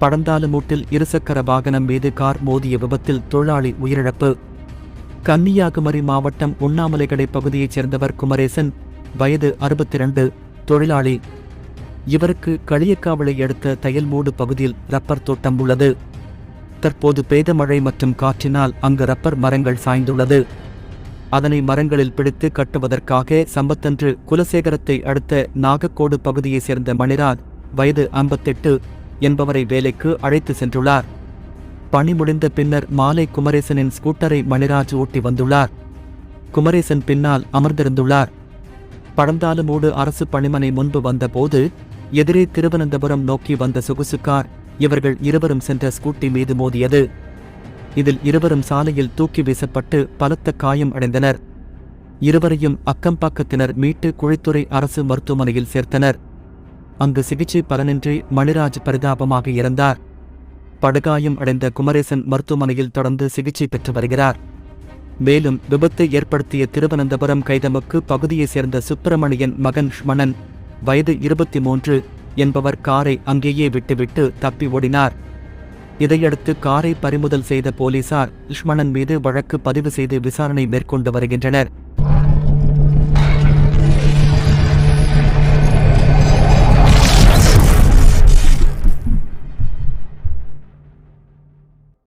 படந்தாலுமூட்டில் இருசக்கர வாகனம் மீது கார் மோதிய விபத்தில் தொழிலாளி உயிரிழப்பு. கன்னியாகுமரி மாவட்டம் உண்ணாமலைகடை பகுதியைச் சேர்ந்தவர் குமரேசன் வயது அறுபத்தி ரெண்டு தொழிலாளி. இவருக்கு களியக்காவலை அடுத்த தையல்மூடு பகுதியில் ரப்பர் தோட்டம் உள்ளது. தற்போது பெய்த மழை மற்றும் காற்றினால் அங்கு ரப்பர் மரங்கள் சாய்ந்துள்ளது. அதனை மரங்களில் பிடித்து கட்டுவதற்காக சம்பத்தன்று குலசேகரத்தை அடுத்த நாகக்கோடு பகுதியைச் சேர்ந்த மணிராஜ் வயது ஐம்பத்தெட்டு என்பவரை வேலைக்கு அழைத்து சென்றுள்ளார். பணி முடிந்த பின்னர் மாலை குமரேசனின் ஸ்கூட்டரை மணிராஜ் ஓட்டி வந்துள்ளார். குமரேசன் பின்னால் அமர்ந்திருந்துள்ளார். பழந்தாலுமூடு அரசு பணிமனை முன்பு வந்தபோது எதிரே திருவனந்தபுரம் நோக்கி வந்த சொகுசு கார் இவர்கள் இருவரும் சென்ற ஸ்கூட்டி மீது மோதியது. இதில் இருவரும் சாலையில் தூக்கி வீசப்பட்டு பலத்த காயம் அடைந்தனர். இருவரையும் அக்கம்பக்கத்தினர் மீட்டு குழித்துறை அரசு மருத்துவமனையில் சேர்த்தனர். அங்கு சிகிச்சை பலனின்றி மணிராஜ் பரிதாபமாக இறந்தார். படுகாயம் அடைந்த குமரேசன் மருத்துவமனையில் தொடர்ந்து சிகிச்சை பெற்று வருகிறார். மேலும் விபத்தை ஏற்படுத்திய திருவனந்தபுரம் கைதமுக்கு பகுதியைச் சேர்ந்த சுப்பிரமணியன் மகன் ஷ்மணன் வயது இருபத்தி மூன்று என்பவர் காரை அங்கேயே விட்டுவிட்டு தப்பி ஓடினார். இதையடுத்து காரை பறிமுதல் செய்த போலீசார் ஷ்மணன் மீது வழக்கு பதிவு செய்து விசாரணை மேற்கொண்டு வருகின்றனர்.